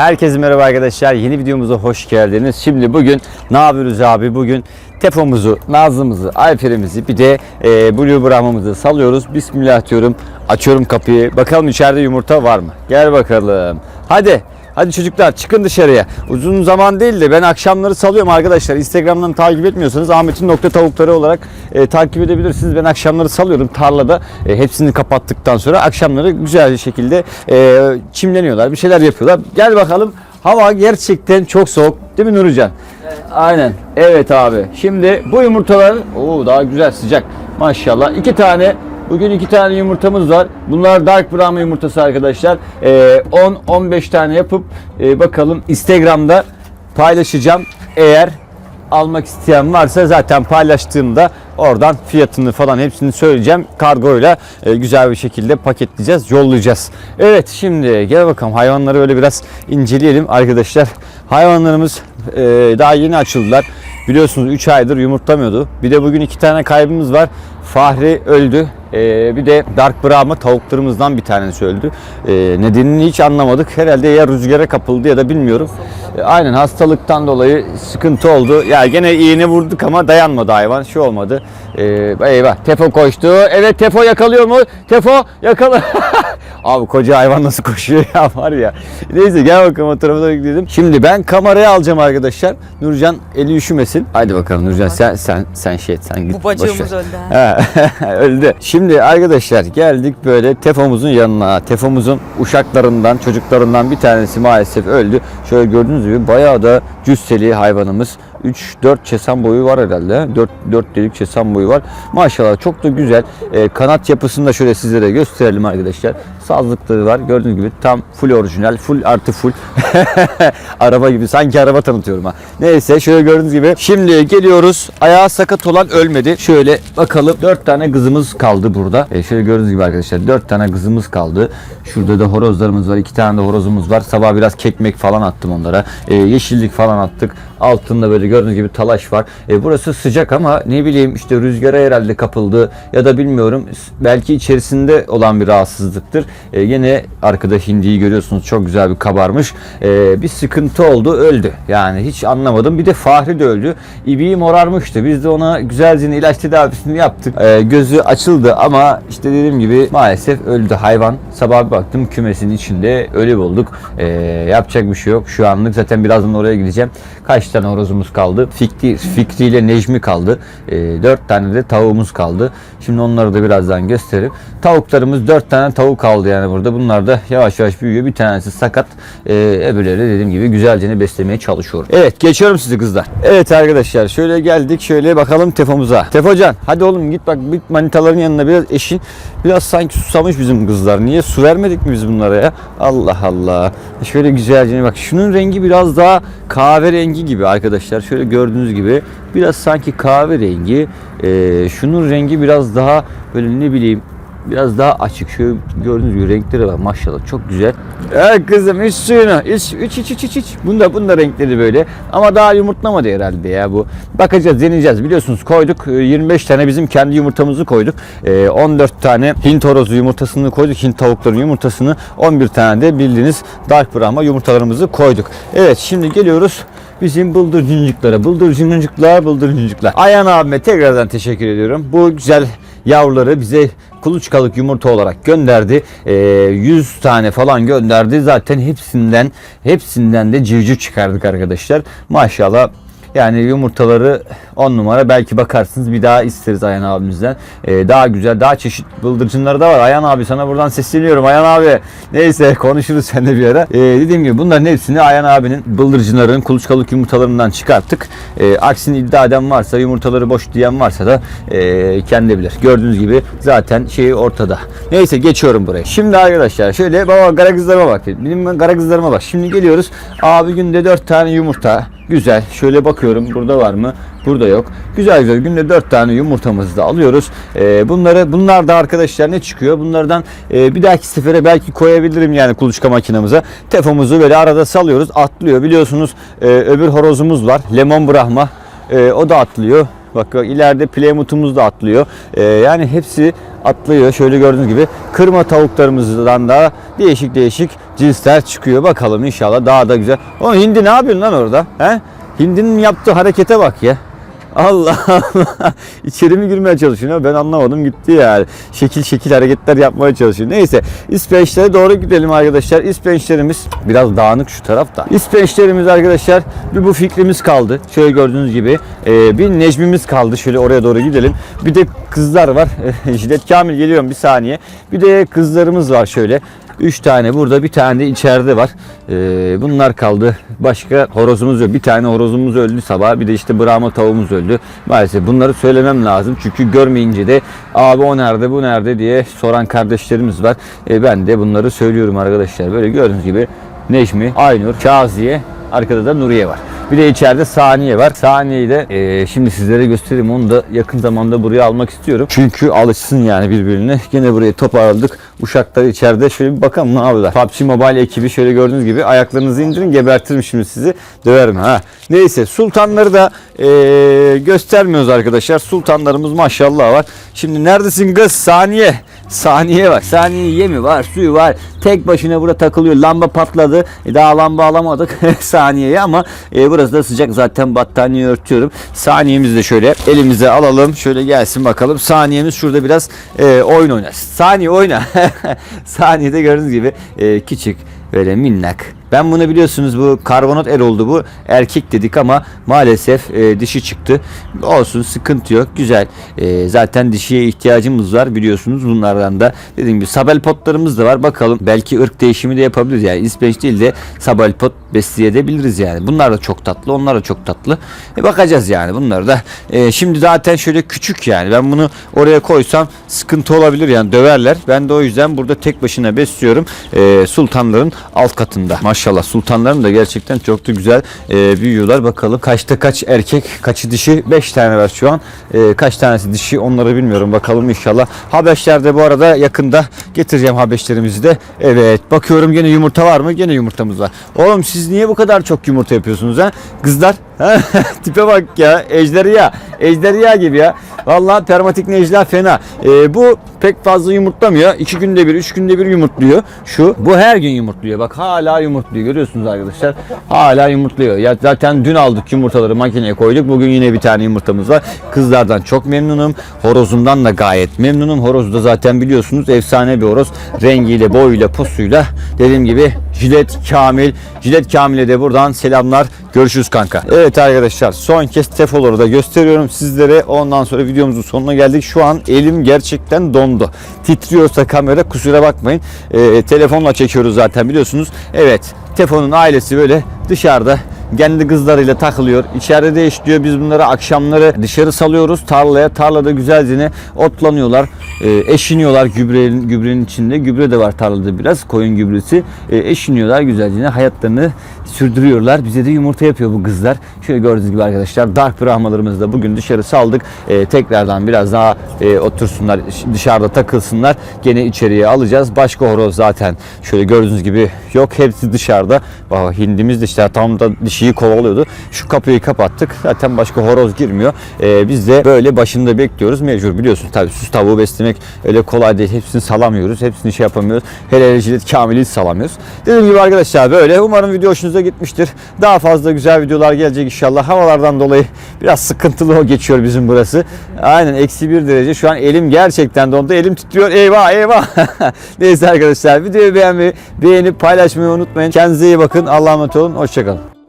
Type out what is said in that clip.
Herkese merhaba arkadaşlar. Yeni videomuza hoş geldiniz. Şimdi bugün ne yapıyoruz abi? Bugün Tefo'muzu, Nazlı'mızı, Alper'imizi bir de e, Blue Brahma'mızı salıyoruz. Bismillah diyorum. Açıyorum kapıyı. Bakalım içeride yumurta var mı? Gel bakalım. Hadi. Hadi çocuklar çıkın dışarıya. Uzun zaman değil de ben akşamları salıyorum arkadaşlar. Instagram'dan takip etmiyorsanız Ahmet'in nokta tavukları olarak e, takip edebilirsiniz. Ben akşamları salıyorum tarlada. E, hepsini kapattıktan sonra akşamları güzel bir şekilde e, çimleniyorlar. Bir şeyler yapıyorlar. Gel bakalım. Hava gerçekten çok soğuk. Değil mi Nurcan? Aynen. Evet abi. Şimdi bu yumurtalar o daha güzel sıcak. Maşallah. iki tane Bugün iki tane yumurtamız var. Bunlar Dark Brahma yumurtası arkadaşlar. Ee, 10-15 tane yapıp e, bakalım Instagram'da paylaşacağım. Eğer almak isteyen varsa zaten paylaştığımda oradan fiyatını falan hepsini söyleyeceğim. Kargoyla e, güzel bir şekilde paketleyeceğiz, yollayacağız. Evet şimdi gel bakalım hayvanları öyle biraz inceleyelim arkadaşlar. Hayvanlarımız e, daha yeni açıldılar. Biliyorsunuz 3 aydır yumurtlamıyordu. Bir de bugün iki tane kaybımız var. Fahri öldü. Ee, bir de Dark Brahma tavuklarımızdan bir tanesi öldü. Ee, nedenini hiç anlamadık. Herhalde ya rüzgara kapıldı ya da bilmiyorum. Ee, aynen hastalıktan dolayı sıkıntı oldu. Ya gene iğne vurduk ama dayanmadı hayvan. Şu olmadı. Ee, eyvah. Tefo koştu. Evet Tefo yakalıyor mu? Tefo yakala. Abi koca hayvan nasıl koşuyor ya var ya. Neyse gel bakalım o tarafa da gidelim. Şimdi ben kamerayı alacağım arkadaşlar. Nurcan eli üşümesin. Haydi bakalım Nurcan sen sen sen şey et sen git. Bu ver. öldü. Öldü. Şimdi arkadaşlar geldik böyle Tefomuzun yanına. Tefomuzun uşaklarından, çocuklarından bir tanesi maalesef öldü. Şöyle gördüğünüz gibi bayağı da cüsseli hayvanımız. 3-4 çesan boyu var herhalde. 4, 4 delik çesan boyu var. Maşallah çok da güzel. Ee, kanat yapısını da şöyle sizlere gösterelim arkadaşlar. Sazlıkları var. Gördüğünüz gibi tam full orijinal. Full artı full. araba gibi. Sanki araba tanıtıyorum ha. Neyse şöyle gördüğünüz gibi. Şimdi geliyoruz. Ayağı sakat olan ölmedi. Şöyle bakalım. 4 tane kızımız kaldı burada. E şöyle gördüğünüz gibi arkadaşlar. 4 tane kızımız kaldı. Şurada da horozlarımız var. 2 tane de horozumuz var. Sabah biraz kekmek falan attım onlara. E, yeşillik falan attık. Altında böyle gördüğünüz gibi talaş var. E, burası sıcak ama ne bileyim işte rüzgara herhalde kapıldı ya da bilmiyorum. Belki içerisinde olan bir rahatsızlıktır. E, yine arkada hindiyi görüyorsunuz. Çok güzel bir kabarmış. E, bir sıkıntı oldu. Öldü. Yani hiç anlamadım. Bir de Fahri de öldü. İbiği morarmıştı. Biz de ona güzelce ilaç tedavisini yaptık. E, gözü açıldı ama işte dediğim gibi maalesef öldü hayvan. Sabah bir baktım kümesin içinde ölü bulduk. E, yapacak bir şey yok. Şu anlık zaten birazdan oraya gideceğim. Kaç tane horozumuz kaldı? Fikri, Fikri ile Necmi kaldı. E, dört tane de tavuğumuz kaldı. Şimdi onları da birazdan göstereyim. Tavuklarımız dört tane tavuk kaldı yani burada. Bunlar da yavaş yavaş büyüyor. Bir tanesi sakat. E, öbürleri dediğim gibi güzelce beslemeye çalışıyorum. Evet geçiyorum sizi kızlar. Evet arkadaşlar şöyle geldik. Şöyle bakalım Tefo'muza. Tefocan hadi oğlum git bak bir manitaların yanına biraz eşin. Biraz sanki susamış bizim kızlar. Niye su vermedik mi biz bunlara ya? Allah Allah. Şöyle güzelce bak şunun rengi biraz daha kahverengi gibi arkadaşlar. Şöyle gördüğünüz gibi biraz sanki kahverengi. Ee, şunun rengi biraz daha böyle ne bileyim biraz daha açık. Şöyle gördüğünüz gibi renkleri var maşallah çok güzel. Evet kızım iç suyunu. İç iç iç iç iç. iç. Bunda bunda renkleri böyle. Ama daha yumurtlamadı herhalde ya bu. Bakacağız deneyeceğiz. Biliyorsunuz koyduk. e, 25 tane bizim kendi yumurtamızı koyduk. E, 14 tane Hint horozu yumurtasını koyduk. Hint tavukların yumurtasını. 11 tane de bildiğiniz Dark Brahma yumurtalarımızı koyduk. Evet şimdi geliyoruz bizim bıldırcıncıklara. Bıldırcıncıklar, bıldırcıncıklar. Ayhan abime tekrardan teşekkür ediyorum. Bu güzel yavruları bize kuluçkalık yumurta olarak gönderdi. Ee, 100 tane falan gönderdi. Zaten hepsinden hepsinden de civciv çıkardık arkadaşlar. Maşallah yani yumurtaları 10 numara belki bakarsınız bir daha isteriz Ayhan abimizden. Ee, daha güzel daha çeşit bıldırcınları da var. Ayhan abi sana buradan sesleniyorum Ayhan abi. Neyse konuşuruz seninle bir ara. Ee, dediğim gibi bunların hepsini Ayhan abinin bıldırcınların kuluçkalık yumurtalarından çıkarttık. Ee, aksini iddia eden varsa yumurtaları boş diyen varsa da e, kendi bilir. Gördüğünüz gibi zaten şeyi ortada. Neyse geçiyorum buraya. Şimdi arkadaşlar şöyle baba kara kızlarıma bak. Benim kara kızlarıma bak. Şimdi geliyoruz. Abi günde 4 tane yumurta. Güzel. Şöyle bakıyorum. Burada var mı? Burada yok. Güzel güzel. Günde 4 tane yumurtamızı da alıyoruz. Ee, bunları bunlar da arkadaşlar ne çıkıyor? Bunlardan e, bir dahaki sefere belki koyabilirim yani kuluçka makinamıza. Tefomuzu böyle arada salıyoruz. Atlıyor. Biliyorsunuz e, öbür horozumuz var. Lemon Brahma. E, o da atlıyor. Bak bak ileride Plymouth'umuz da atlıyor. Ee, yani hepsi atlıyor. Şöyle gördüğünüz gibi kırma tavuklarımızdan da değişik değişik cinsler çıkıyor. Bakalım inşallah daha da güzel. O hindi ne yapıyorsun lan orada? He? Hindinin yaptığı harekete bak ya. Allah Allah. İçeri mi girmeye çalışıyor? Ben anlamadım gitti yani. Şekil şekil hareketler yapmaya çalışıyor. Neyse İspençlere doğru gidelim arkadaşlar. İspençlerimiz biraz dağınık şu tarafta. İspençlerimiz arkadaşlar bir bu fikrimiz kaldı. Şöyle gördüğünüz gibi e, bir Necmimiz kaldı. Şöyle oraya doğru gidelim. Bir de kızlar var. Jilet Kamil geliyorum bir saniye. Bir de kızlarımız var şöyle. 3 tane burada bir tane de içeride var. Ee, bunlar kaldı. Başka horozumuz yok. Bir tane horozumuz öldü sabah. Bir de işte Brahma tavuğumuz öldü. Maalesef bunları söylemem lazım. Çünkü görmeyince de abi o nerede bu nerede diye soran kardeşlerimiz var. Ee, ben de bunları söylüyorum arkadaşlar. Böyle gördüğünüz gibi Necmi, Aynur, Şaziye, arkada da Nuriye var. Bir de içeride Saniye var. Saniyeyi de e, şimdi sizlere göstereyim. Onu da yakın zamanda buraya almak istiyorum. Çünkü alışsın yani birbirine. Gene buraya toparladık. Uşaklar içeride. Şöyle bir bakalım ne yapıyorlar. PUBG Mobile ekibi şöyle gördüğünüz gibi ayaklarınızı indirin gebertirim şimdi sizi. Döverim ha. Neyse sultanları da e, göstermiyoruz arkadaşlar. Sultanlarımız maşallah var. Şimdi neredesin kız? Saniye. Saniye var. Saniye yemi var, suyu var. Tek başına burada takılıyor. Lamba patladı. E, daha lamba alamadık saniyeye ama e, burası da sıcak. Zaten battaniye örtüyorum. Saniyemizi de şöyle elimize alalım. Şöyle gelsin bakalım. Saniyemiz şurada biraz e, oyun oynar. Saniye oyna. Saniyede gördüğünüz gibi e, küçük böyle minnak. Ben bunu biliyorsunuz bu karbonat er oldu bu. Erkek dedik ama maalesef e, dişi çıktı. Olsun sıkıntı yok. Güzel. E, zaten dişiye ihtiyacımız var biliyorsunuz bunlardan da. Dediğim gibi sabel potlarımız da var. Bakalım belki ırk değişimi de yapabiliriz. Yani ispenç değil de sabel pot besleyebiliriz yani. Bunlar da çok tatlı. Onlar da çok tatlı. E, bakacağız yani bunları da. E, şimdi zaten şöyle küçük yani. Ben bunu oraya koysam sıkıntı olabilir yani döverler. Ben de o yüzden burada tek başına besliyorum. E, sultanların alt katında. Maşallah sultanların da gerçekten çok da güzel e, büyüyorlar. Bakalım kaçta kaç erkek, kaçı dişi? 5 tane var şu an. E, kaç tanesi dişi onları bilmiyorum. Bakalım inşallah. Habeşlerde bu arada yakında getireceğim habeşlerimizi de. Evet bakıyorum gene yumurta var mı? Gene yumurtamız var. Oğlum siz niye bu kadar çok yumurta yapıyorsunuz ha? Kızlar. Tipe bak ya. Ejderha. Ejderha gibi ya. Vallahi permatik necla fena. Ee, bu pek fazla yumurtlamıyor. 2 günde bir, 3 günde bir yumurtluyor. Şu. Bu her gün yumurtluyor. Bak hala yumurtluyor. Görüyorsunuz arkadaşlar. Hala yumurtluyor. Ya zaten dün aldık yumurtaları makineye koyduk. Bugün yine bir tane yumurtamız var. Kızlardan çok memnunum. Horozundan da gayet memnunum. Horozu da zaten biliyorsunuz efsane bir horoz. Rengiyle, boyuyla, posuyla. Dediğim gibi Jilet Kamil. Jilet Kamil'e de buradan selamlar. Görüşürüz kanka. Evet arkadaşlar son kez tefoları da gösteriyorum sizlere. Ondan sonra videomuzun sonuna geldik. Şu an elim gerçekten dondu. Titriyorsa kamera kusura bakmayın. Ee, telefonla çekiyoruz zaten biliyorsunuz. Evet Tefo'nun ailesi böyle dışarıda kendi kızlarıyla takılıyor. İçeride de işliyor. Biz bunları akşamları dışarı salıyoruz tarlaya. Tarlada güzelce otlanıyorlar. E, eşiniyorlar gübrenin, gübrenin içinde. Gübre de var tarlada biraz. Koyun gübresi. E, eşiniyorlar güzelce hayatlarını sürdürüyorlar. Bize de yumurta yapıyor bu kızlar. Şöyle gördüğünüz gibi arkadaşlar dark brahmalarımızı da bugün dışarı saldık. E, tekrardan biraz daha e, otursunlar dışarıda takılsınlar. Gene içeriye alacağız. Başka horoz zaten şöyle gördüğünüz gibi yok. Hepsi dışarıda. Bak, hindimiz de işte tam da dişiyi kovalıyordu. Şu kapıyı kapattık. Zaten başka horoz girmiyor. E, biz de böyle başında bekliyoruz. Mecbur biliyorsunuz tabii süs tavuğu beslemek öyle kolay değil. Hepsini salamıyoruz. Hepsini şey yapamıyoruz. Hele hele jilet kamili salamıyoruz. Dediğim gibi arkadaşlar böyle. Umarım video hoşunuza gitmiştir. Daha fazla güzel videolar gelecek inşallah. Havalardan dolayı biraz sıkıntılı o geçiyor bizim burası. Aynen eksi bir derece. Şu an elim gerçekten dondu. Elim titriyor. Eyvah eyvah. Neyse arkadaşlar videoyu beğenmeyi, beğenip paylaşmayı unutmayın. Kendinize iyi bakın. Allah'a emanet olun. Hoşçakalın.